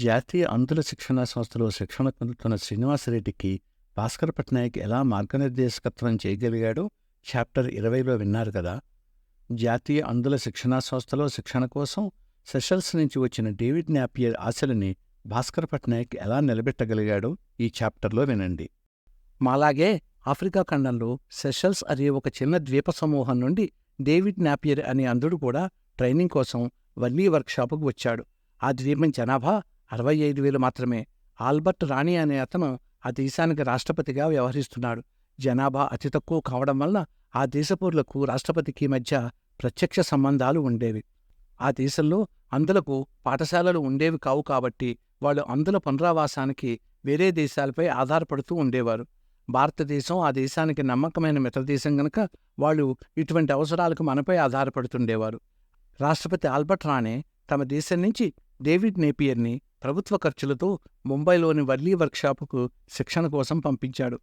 జాతీయ అంధుల శిక్షణా సంస్థలో శిక్షణ పొందుతున్న శ్రీనివాసరెడ్డికి భాస్కర్ పట్నాయక్ ఎలా మార్గనిర్దేశకత్వం చేయగలిగాడో చాప్టర్ ఇరవైలో విన్నారు కదా. జాతీయ అంధుల శిక్షణా సంస్థలో శిక్షణ కోసం సెషల్స్ నుంచి వచ్చిన డేవిడ్ నాపియర్ ఆశలని భాస్కర్ పట్నాయక్ ఎలా నిలబెట్టగలిగాడో ఈ చాప్టర్లో వినండి. మాలాగే ఆఫ్రికా ఖండంలో సెషల్స్ అనే ఒక చిన్న ద్వీప సమూహం నుండి డేవిడ్ నాపియర్ అనే అంధుడు కూడా ట్రైనింగ్ కోసం వల్లీ వర్క్షాపుకు వచ్చాడు. ఆ ద్వీపం జనాభా అరవై ఐదు వేలు మాత్రమే. ఆల్బర్ట్ రాణి అనే అతను ఆ దేశానికి రాష్ట్రపతిగా వ్యవహరిస్తున్నాడు. జనాభా అతి తక్కువ కావడం వల్ల ఆ దేశపౌరులకు రాష్ట్రపతికి మధ్య ప్రత్యక్ష సంబంధాలు ఉండేవి. ఆ దేశంలో అందులకు పాఠశాలలు ఉండేవి కావు కాబట్టి వాళ్ళు అందుల పునరావాసానికి వేరే దేశాలపై ఆధారపడుతూ ఉండేవారు. భారతదేశం ఆ దేశానికి నమ్మకమైన మిత్రదేశం గనక వాళ్ళు ఇటువంటి అవసరాలకు మనపై ఆధారపడుతుండేవారు. రాష్ట్రపతి ఆల్బర్ట్ రాణే తమ దేశం నుంచి డేవిడ్ నేపియర్ని ప్రభుత్వ ఖర్చులతో ముంబైలోని వర్లీ వర్క్షాపుకు శిక్షణ కోసం పంపించాడు.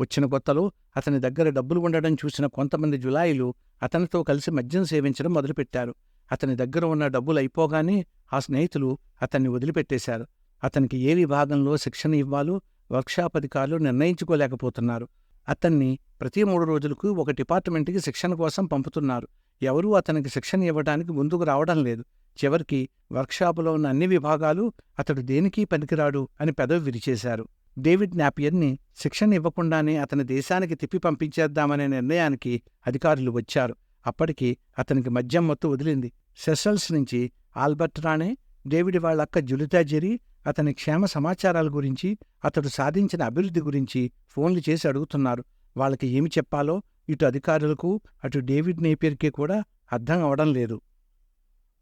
వచ్చిన కొత్తలో అతని దగ్గర డబ్బులు ఉండడం చూసిన కొంతమంది జులాయిలు అతనితో కలిసి మద్యం సేవించడం మొదలుపెట్టారు. అతని దగ్గర ఉన్న డబ్బులు అయిపోగానే ఆ స్నేహితులు అతన్ని వదిలిపెట్టేశారు. అతనికి ఏ విభాగంలో శిక్షణ ఇవ్వాలో వర్క్షాప్ అధికారులు నిర్ణయించుకోలేకపోతున్నారు. అతన్ని ప్రతి మూడు రోజులకు ఒక డిపార్ట్మెంట్కి శిక్షణ కోసం పంపుతున్నారు. ఎవరూ అతనికి శిక్షణ ఇవ్వడానికి ముందుకు రావడం లేదు. చివరికి వర్క్షాపులో ఉన్న అన్ని విభాగాలు అతడు దేనికి పనికిరాడు అని పెదవి విరిచేశారు. డేవిడ్ నాపియర్ని శిక్షణ ఇవ్వకుండానే అతని దేశానికి తిప్పి పంపించేద్దామనే నిర్ణయానికి అధికారులు వచ్చారు. అప్పటికి అతనికి మద్యం మొత్తం వదిలింది. సెసల్స్ నుంచి ఆల్బర్ట్ రాణే డేవిడ్ వాళ్ళక్క జులితా జెరీ అతని క్షేమ సమాచారాల గురించి అతడు సాధించిన అభివృద్ధి గురించి ఫోన్లు చేసి అడుగుతున్నారు. వాళ్ళకి ఏమి చెప్పాలో ఇటు అధికారులకు అటు డేవిడ్ నేపియర్కి కూడా అర్థం అవడం లేదు.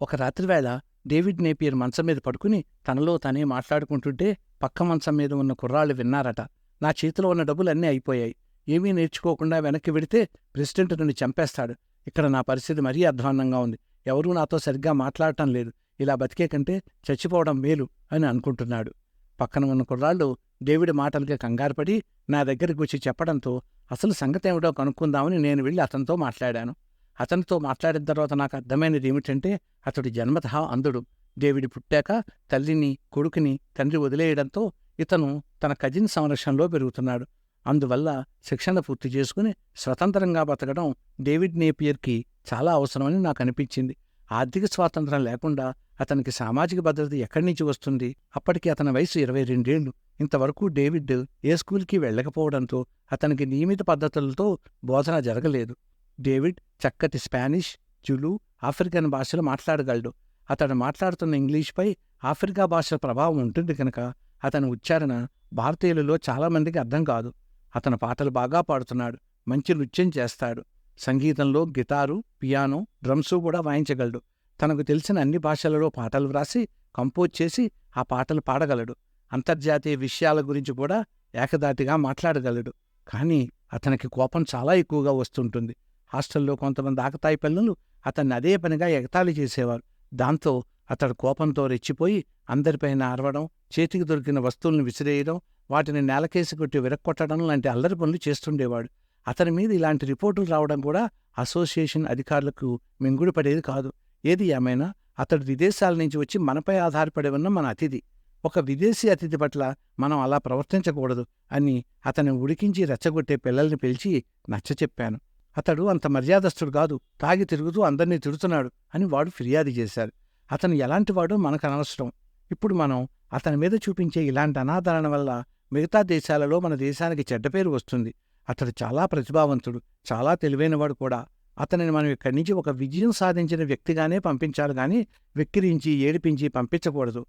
ఒక రాత్రివేళ డేవిడ్ నేపియర్ మంచం మీద పడుకుని తనలో తనే మాట్లాడుకుంటుంటే పక్క మంచం మీద ఉన్న కుర్రాళ్ళు విన్నారట. నా చేతిలో ఉన్న డబ్బులన్నీ అయిపోయాయి. ఏమీ నేర్చుకోకుండా వెనక్కి వెడితే ప్రెసిడెంట్ నన్ను చంపేస్తాడు. ఇక్కడ నా పరిస్థితి మరీ అధ్వాన్నంగా ఉంది. ఎవరూ నాతో సరిగ్గా మాట్లాడటం లేదు. ఇలా బతికే కంటే చచ్చిపోవడం మేలు అని అనుకుంటున్నాడు. పక్కన ఉన్న కుర్రాళ్ళు డేవిడ్ మాటలకి కంగారుపడి నా దగ్గరికి వచ్చి చెప్పడంతో అసలు సంగతేమిటో కనుక్కుందామని నేను వెళ్ళి అతనితో మాట్లాడాను. అతనితో మాట్లాడిన తర్వాత నాకు అర్థమైనది ఏమిటంటే అతడు జన్మతః అంధుడు డేవిడ్ పుట్టాక తల్లిని కొడుకుని తండ్రి వదిలేయడంతో ఇతను తన కజిన్ సంరక్షణలో పెరుగుతున్నాడు. అందువల్ల శిక్షణ పూర్తి చేసుకుని స్వతంత్రంగా బతకడం డేవిడ్ నేపియర్కి చాలా అవసరమని నాకు అనిపించింది. ఆర్థిక స్వాతంత్రం లేకుండా అతనికి సామాజిక భద్రత ఎక్కడి నుంచి వస్తుంది? అప్పటికి అతని వయసు ఇరవై రెండేళ్ళు ఇంతవరకు డేవిడ్ ఏ స్కూల్కి వెళ్ళకపోవడంతో అతనికి నియమిత పద్ధతులతో బోధన జరగలేదు. డేవిడ్ చక్కటి స్పానిష్ జులు ఆఫ్రికన్ భాషలు మాట్లాడగలడు. అతడు మాట్లాడుతున్న ఇంగ్లీష్పై ఆఫ్రికా భాషల ప్రభావం ఉంటుంది కనుక అతని ఉచ్చారణ భారతీయులలో చాలామందికి అర్థం కాదు. అతను పాటలు బాగా పాడుతున్నాడు మంచి నృత్యం చేస్తాడు. సంగీతంలో గిటారు పియానో డ్రమ్సు కూడా వాయించగలడు. తనకు తెలిసిన అన్ని భాషలలో పాటలు వ్రాసి కంపోజ్ చేసి ఆ పాటలు పాడగలడు. అంతర్జాతీయ విషయాల గురించి కూడా ఏకదాటిగా మాట్లాడగలడు. కానీ అతనికి కోపం చాలా ఎక్కువగా వస్తుంటుంది. హాస్టల్లో కొంతమంది ఆకతాయి పిల్లలు అతన్ని అదే పనిగా ఎగతాళి చేసేవారు. దాంతో అతడు కోపంతో రెచ్చిపోయి అందరిపైన అరవడం చేతికి దొరికిన వస్తువులను విసిరేయడం వాటిని నేలకేసి కొట్టి విరక్కొట్టడం లాంటి అల్లరి పనులు చేస్తుండేవాడు. అతని మీద ఇలాంటి రిపోర్టులు రావడం కూడా అసోసియేషన్ అధికారులకు మింగుడు పడేది కాదు. ఏది ఏమైనా అతడు విదేశాల నుంచి వచ్చి మనపై ఆధారపడి ఉన్న మన అతిథి. ఒక విదేశీ అతిథి పట్ల మనం అలా ప్రవర్తించకూడదు అని అతన్ని ఉడికించి రెచ్చగొట్టే పిల్లల్ని పిలిచి నచ్చచెప్పాను. అతడు అంత మర్యాదస్తుడు కాదు తాగి తిరుగుతూ అందర్నీ తిడుతున్నాడు అని వాడు ఫిర్యాదు చేశారు. అతను ఎలాంటివాడో మనకు అనవసరం. ఇప్పుడు మనం అతని మీద చూపించే ఇలాంటి అనాదరణ వల్ల మిగతా దేశాలలో మన దేశానికి చెడ్డ పేరు వస్తుంది. అతడు చాలా ప్రతిభావంతుడు చాలా తెలివైనవాడు కూడా. అతనిని మనం ఇక్కడి నుంచి ఒక విజయం సాధించిన వ్యక్తిగానే పంపించాలి కానీ వెక్కిరించి ఏడిపించి పంపించకూడదు.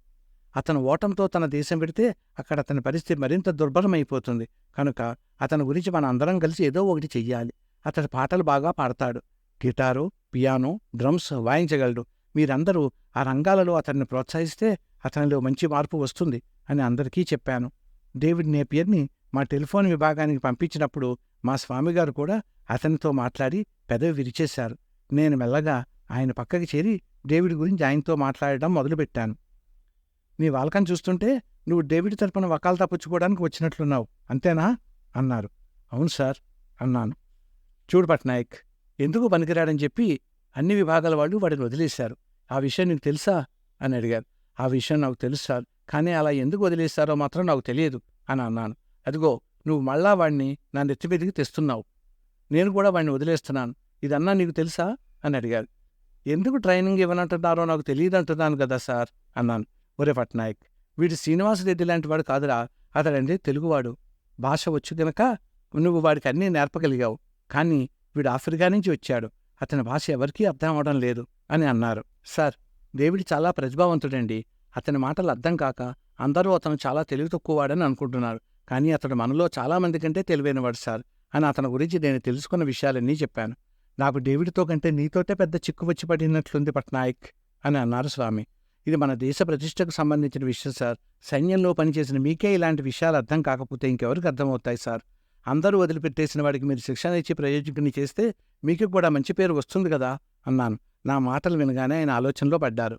అతను ఓటంతో తన దేశం పెడితే అక్కడ అతని పరిస్థితి మరింత దుర్బలమైపోతుంది కనుక అతని గురించి మన అందరం కలిసి ఏదో ఒకటి చెయ్యాలి. అతడు పాటలు బాగా పాడతాడు. గిటారు పియానో డ్రమ్స్ వాయించగలడు. మీరందరూ ఆ రంగాలలో అతన్ని ప్రోత్సహిస్తే అతనిలో మంచి మార్పు వస్తుంది అని అందరికీ చెప్పాను. డేవిడ్ నేపియర్ని మా టెలిఫోన్ విభాగానికి పంపించినప్పుడు మా స్వామిగారు కూడా అతనితో మాట్లాడి పెదవి విరిచేశారు. నేను మెల్లగా ఆయన పక్కకి చేరి డేవిడ్ గురించి ఆయనతో మాట్లాడడం మొదలుపెట్టాను. నీ వాలకం చూస్తుంటే నువ్వు డేవిడ్ తరపున వకాలతా పుచ్చుకోవడానికి వచ్చినట్లున్నావు అంతేనా? అన్నారు. అవును సార్ అన్నాను. చూడు పట్నాయక్ ఎందుకు పనికిరాడని చెప్పి అన్ని విభాగాల వాళ్ళు వాడిని వదిలేశారు. ఆ విషయం నీకు తెలుసా? అని అడిగారు. ఆ విషయం నాకు తెలుసు సార్ కానీ అలా ఎందుకు వదిలేశారో మాత్రం నాకు తెలియదు అని అన్నాను. అదిగో నువ్వు మళ్ళా వాణ్ణి నా నెత్తి మీదకి తెస్తున్నావు. నేను కూడా వాణ్ణి వదిలేస్తున్నాను. ఇదన్నా నీకు తెలుసా? అని అడిగారు. ఎందుకు ట్రైనింగ్ ఇవ్వనంటున్నారో నాకు తెలియదంటున్నాను కదా సార్ అన్నాను. ఒరే పట్నాయక్ వీడు శ్రీనివాసరెడ్డి లాంటి వాడు కాదురా. అతడంటే తెలుగువాడు. భాష వచ్చు గనక నువ్వు వాడికి అన్నీ నేర్పగలిగావు. కానీ వీడు ఆఫ్రికా నుంచి వచ్చాడు. అతని భాష ఎవరికీ అర్థం అవడం లేదు అని అన్నారు. సార్ డేవిడ్ చాలా ప్రతిభావంతుడండి. అతని మాటలు అర్థం కాక అందరూ అతను చాలా తెలివి తక్కువవాడని అనుకుంటున్నారు. కానీ అతడు మనలో చాలామంది కంటే తెలివైనవాడు సార్ అని అతని గురించి నేను తెలుసుకున్న విషయాలన్నీ చెప్పాను. నాకు డేవిడ్తో కంటే నీతోటే పెద్ద చిక్కు వచ్చి పడినట్లుంది పట్నాయక్ అని అన్నారు స్వామి. ఇది మన దేశ ప్రతిష్టకు సంబంధించిన విషయం సార్. సైన్యంలో పనిచేసిన మీకే ఇలాంటి విషయాలు అర్థం కాకపోతే ఇంకెవరికి అర్థమవుతాయి సార్? అందరూ వదిలిపెట్టేసిన వాడికి మీరు శిక్షణ ఇచ్చి ప్రయోజకుని చేస్తే మీకు కూడా మంచి పేరు వస్తుంది కదా అన్నాను. నా మాటలు వినగానే ఆయన ఆలోచనలో పడ్డారు.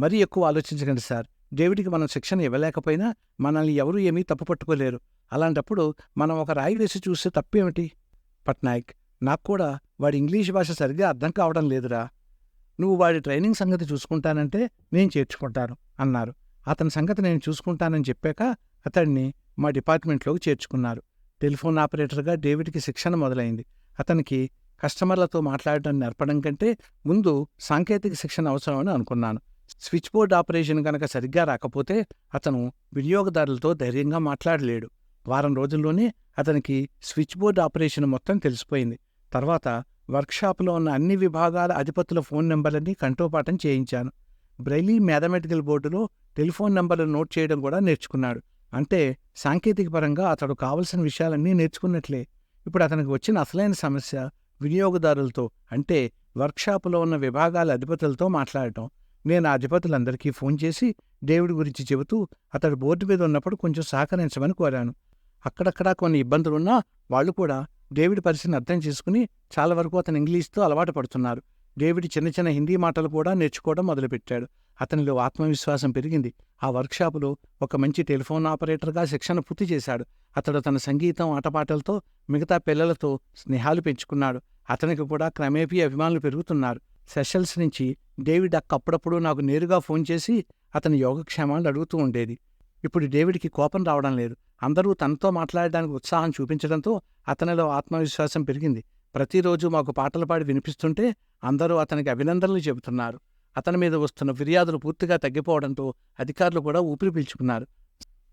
మరీ ఎక్కువ ఆలోచించకండి సార్. డేవిడ్కి మనం శిక్షణ ఇవ్వలేకపోయినా మనల్ని ఎవరూ ఏమీ తప్పు పట్టుకోలేరు. అలాంటప్పుడు మనం ఒక రాయి వేసి చూస్తే తప్పేమిటి? పట్నాయక్ నాకు కూడా వాడి ఇంగ్లీష్ భాష సరిగ్గా అర్థం కావడం లేదురా. నువ్వు వాడి ట్రైనింగ్ సంగతి చూసుకుంటానంటే నేను చేర్చుకుంటాను అన్నారు. అతని సంగతి నేను చూసుకుంటానని చెప్పాక అతడిని మా డిపార్ట్మెంట్లోకి చేర్చుకున్నారు. టెలిఫోన్ ఆపరేటర్గా డేవిడ్కి శిక్షణ మొదలైంది. అతనికి కస్టమర్లతో మాట్లాడటం నేర్పడం కంటే ముందు సాంకేతిక శిక్షణ అవసరమని అనుకున్నాను. స్విచ్ బోర్డ్ ఆపరేషన్ కనుక సరిగ్గా రాకపోతే అతను వినియోగదారులతో ధైర్యంగా మాట్లాడలేడు. వారం రోజుల్లోనే అతనికి స్విచ్ బోర్డ్ ఆపరేషన్ మొత్తం తెలిసిపోయింది. తర్వాత వర్క్షాపులో ఉన్న అన్ని విభాగాల అధిపతుల ఫోన్ నెంబర్లన్నీ కంఠోపాఠం చేయించాను. బ్రైలీ మ్యాథమెటికల్ బోర్డులో టెలిఫోన్ నెంబర్లు నోట్ చేయడం కూడా నేర్చుకున్నాడు. అంటే సాంకేతిక పరంగా అతడు కావలసిన విషయాలన్నీ నేర్చుకున్నట్లే. ఇప్పుడు అతనికి వచ్చిన అసలైన సమస్య వినియోగదారులతో అంటే వర్క్షాపులో ఉన్న విభాగాల అధిపతులతో మాట్లాడటం. నేను ఆ అధిపతులందరికీ ఫోన్ చేసి డేవిడ్ గురించి చెబుతూ అతడు బోర్డు మీద ఉన్నప్పుడు కొంచెం సహకరించమని కోరాను. అక్కడక్కడా కొన్ని ఇబ్బందులున్నా వాళ్ళు కూడా డేవిడ్ పరిస్థితిని అర్థం చేసుకుని చాలా వరకు అతను ఇంగ్లీష్తో అలవాటు పడుతున్నారు. డేవిడ్ చిన్న చిన్న హిందీ మాటలు కూడా నేర్చుకోవడం మొదలుపెట్టాడు. అతనిలో ఆత్మవిశ్వాసం పెరిగింది. ఆ వర్క్షాపులో ఒక మంచి టెలిఫోన్ ఆపరేటర్గా శిక్షణ పూర్తి చేశాడు. అతడు తన సంగీతం ఆటపాటలతో మిగతా పిల్లలతో స్నేహాలు పెంచుకున్నాడు. అతనికి కూడా క్రమేపీ అభిమానులు పెరుగుతున్నారు. సెషల్స్ నుంచి డేవిడ్ అక్క అప్పుడప్పుడు నాకు నేరుగా ఫోన్ చేసి అతని యోగక్షేమాలు అడుగుతూ ఉండేది. ఇప్పుడు డేవిడ్కి కోపం రావడం లేదు. అందరూ తనతో మాట్లాడడానికి ఉత్సాహం చూపించడంతో అతనిలో ఆత్మవిశ్వాసం పెరిగింది. ప్రతిరోజు మాకు పాటలు పాడి వినిపిస్తుంటే అందరూ అతనికి అభినందనలు చెబుతున్నారు. అతని మీద వస్తున్న ఫిర్యాదులు పూర్తిగా తగ్గిపోవడంతో అధికారులు కూడా ఊపిరి పీల్చుకున్నారు.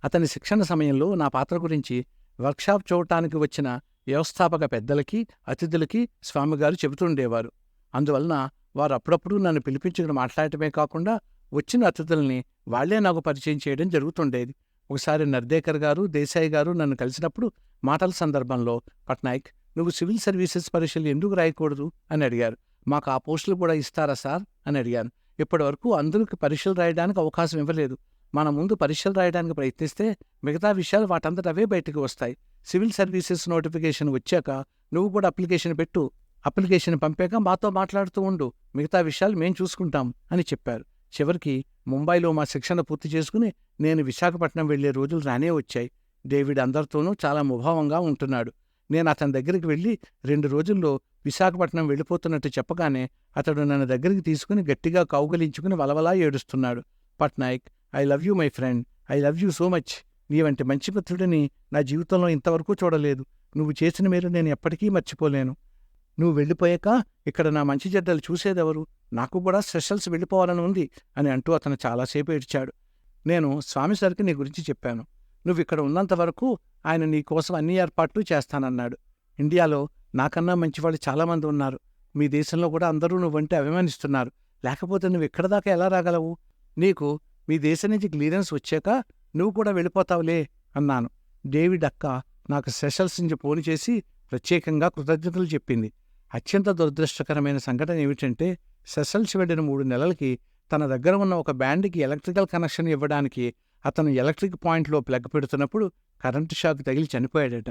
అతని శిక్షణ సమయంలో నా పాత్ర గురించి వర్క్షాప్ చూడటానికి వచ్చిన వ్యవస్థాపక పెద్దలకి అతిథులకి స్వామిగారు చెబుతుండేవారు అందువలన వారు అప్పుడప్పుడు నన్ను పిలిపించుకుని మాట్లాడటమే కాకుండా వచ్చిన అతిథుల్ని వాళ్ళే నాకు పరిచయం చేయడం జరుగుతుండేది. ఒకసారి నర్దేకర్ గారు దేశాయి గారు నన్ను కలిసినప్పుడు మాటల సందర్భంలో పట్నాయక్ నువ్వు సివిల్ సర్వీసెస్ పరీక్షలు ఎందుకు రాయకూడదు? అని అడిగారు. మాకు ఆ పోస్టులు కూడా ఇస్తారా సార్? అని అడిగాను. ఇప్పటివరకు అందరికి పరీక్షలు రాయడానికి అవకాశం ఇవ్వలేదు. మన ముందు పరీక్షలు రాయడానికి ప్రయత్నిస్తే మిగతా విషయాలు వాటంతట అవే బయటకు వస్తాయి. సివిల్ సర్వీసెస్ నోటిఫికేషన్ వచ్చాక నువ్వు కూడా అప్లికేషన్ పెట్టు. అప్లికేషన్ పంపాక మాతో మాట్లాడుతూ ఉండు. మిగతా విషయాలు మేం చూసుకుంటాం అని చెప్పారు. చివరికి ముంబైలో మా శిక్షణ పూర్తి చేసుకుని నేను విశాఖపట్నం వెళ్ళే రోజులు రానే వచ్చాయి. డేవిడ్ అందరితోనూ చాలా ముభావంగా ఉంటున్నాడు. నేను అతని దగ్గరికి వెళ్ళి రెండు రోజుల్లో విశాఖపట్నం వెళ్ళిపోతున్నట్టు చెప్పగానే అతడు నన్ను దగ్గరికి తీసుకుని గట్టిగా కౌగలించుకుని వలవలా ఏడుస్తున్నాడు. Patnaik I love you my friend. I love you so much. నీ వంటి మంచి మిత్రుడిని నా జీవితంలో ఇంతవరకు చూడలేదు. నువ్వు చేసిన మేలు నేను ఎప్పటికీ మర్చిపోలేను. నువ్వు వెళ్ళిపోయాక ఇక్కడ నా మంచి చెడ్డలు చూసేదెవరు? నాకు కూడా స్పెషల్స్ వెళ్ళిపోవాలని ఉంది అని అంటూ అతను చాలాసేపు ఏడ్చాడు. నేను స్వామి సార్కి నీ గురించి చెప్పాను. నువ్వు ఇక్కడ ఉన్నంత వరకు ఆయన నీ కోసం అన్ని ఏర్పాట్లు చేస్తానన్నాడు. ఇండియాలో నాకన్నా మంచివాళ్ళు చాలామంది ఉన్నారు. మీ దేశంలో కూడా అందరూ నువ్వంటే అభిమానిస్తున్నారు. లేకపోతే నువ్వు ఇక్కడ దాకా ఎలా రాగలవు? నీకు మీ దేశం నుంచి క్లియరెన్స్ వచ్చాక నువ్వు కూడా వెళ్ళిపోతావులే అన్నాను. డేవిడ్ అక్క నాకు సెషల్స్ నుంచి ఫోన్ చేసి ప్రత్యేకంగా కృతజ్ఞతలు చెప్పింది. అత్యంత దురదృష్టకరమైన సంఘటన ఏమిటంటే సెషల్స్ వెళ్ళిన మూడు నెలలకి తన దగ్గర ఉన్న ఒక బ్యాండ్కి ఎలక్ట్రికల్ కనెక్షన్ ఇవ్వడానికి అతను ఎలక్ట్రిక్ పాయింట్లో ప్లగ్ పెడుతున్నప్పుడు కరెంటు షాక్ తగిలి చనిపోయాడట.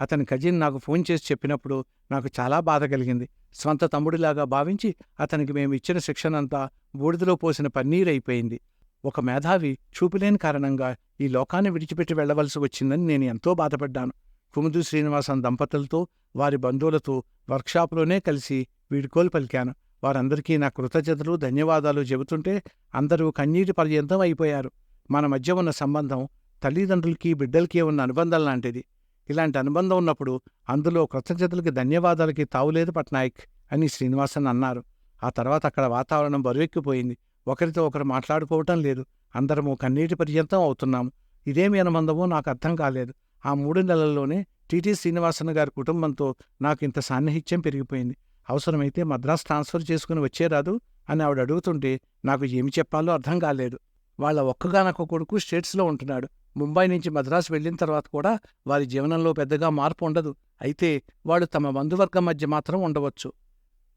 అతని కజిన్ నాకు ఫోన్ చేసి చెప్పినప్పుడు నాకు చాలా బాధ కలిగింది. స్వంత తమ్ముడిలాగా భావించి అతనికి మేము ఇచ్చిన శిక్షణంతా బూడిదలో పోసిన పన్నీరైపోయింది ఒక మేధావి చూపులేని కారణంగా ఈ లోకాన్ని విడిచిపెట్టి వెళ్ళవలసి వచ్చిందని నేను ఎంతో బాధపడ్డాను. కుముదు శ్రీనివాసన్ దంపతులతో వారి బంధువులతో వర్క్షాపులోనే కలిసి వీడుకోలు పలికాను. వారందరికీ నా కృతజ్ఞతలు ధన్యవాదాలు చెబుతుంటే అందరూ కన్నీటి పర్యంతం అయిపోయారు. మన మధ్య ఉన్న సంబంధం తల్లిదండ్రులకి బిడ్డలకి ఉన్న అనుబంధం లాంటిది. ఇలాంటి అనుబంధం ఉన్నప్పుడు అందులో కృతజ్ఞతలకి ధన్యవాదాలకి తావులేదు పట్నాయక్ అని శ్రీనివాసన్ అన్నారు. ఆ తర్వాత అక్కడ వాతావరణం బరువెక్కిపోయింది. ఒకరితో ఒకరు మాట్లాడుకోవటం లేదు. అందరము కన్నీటి పర్యంతం అవుతున్నాము. ఇదేమి అనుబంధమో నాకు అర్థం కాలేదు. ఆ మూడు నెలల్లోనే టీటీ శ్రీనివాసన్ గారి కుటుంబంతో నాకు ఇంత సాన్నిహిత్యం పెరిగిపోయింది. అవసరమైతే మద్రాస్ ట్రాన్స్ఫర్ చేసుకుని వచ్చేరాదు అని ఆవిడ అడుగుతుంటే నాకు ఏమి చెప్పాలో అర్థం కాలేదు. వాళ్ళ ఒక్కగానొక్క కొడుకు స్టేట్స్లో ఉంటున్నాడు. ముంబై నుంచి మద్రాసు వెళ్ళిన తర్వాత కూడా వారి జీవనంలో పెద్దగా మార్పు ఉండదు. అయితే వాళ్ళు తమ బంధువర్గం మధ్య మాత్రం ఉండవచ్చు.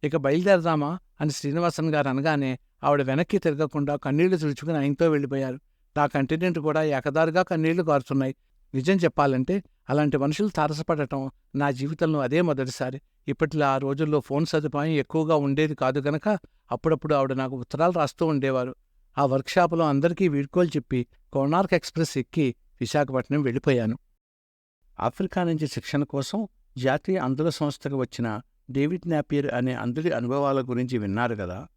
ఇక బయలుదేరదామా అని శ్రీనివాసన్ గారు అనగానే ఆవిడ వెనక్కి తిరగకుండా కన్నీళ్ళు తుడుచుకుని ఆయనతో వెళ్ళిపోయారు. నా కంటినెంట్ కూడా ఏకదారుగా కన్నీళ్ళు కారుతున్నాయి నిజం చెప్పాలంటే అలాంటి మనుషులు తారసపడటం నా జీవితంలో అదే మొదటిసారి. ఇప్పట్లో ఆ రోజుల్లో ఫోన్ సదుపాయం ఎక్కువగా ఉండేది కాదు గనక అప్పుడప్పుడు ఆవిడ నాకు ఉత్తరాలు రాస్తూ ఉండేవారు. ఆ వర్క్షాపులో అందరికీ వీడ్కోలు చెప్పి కోనార్క్ ఎక్స్ప్రెస్ ఎక్కి విశాఖపట్నం వెళ్ళిపోయాను. ఆఫ్రికా నుంచి శిక్షణ కోసం జాతీయ అంధుల సంస్థకు వచ్చిన డేవిడ్ నాపియర్ అనే అంధుడి అనుభవాల గురించి విన్నారు కదా.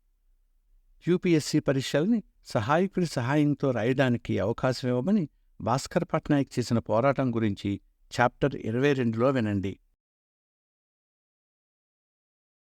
యూపీఎస్సీ పరీక్షల్ని సహాయకుడి సహాయంతో రాయడానికి అవకాశం ఇవ్వమని భాస్కర్ పట్నాయక్ చేసిన పోరాటం గురించి చాప్టర్ ఇరవై రెండులో వినండి.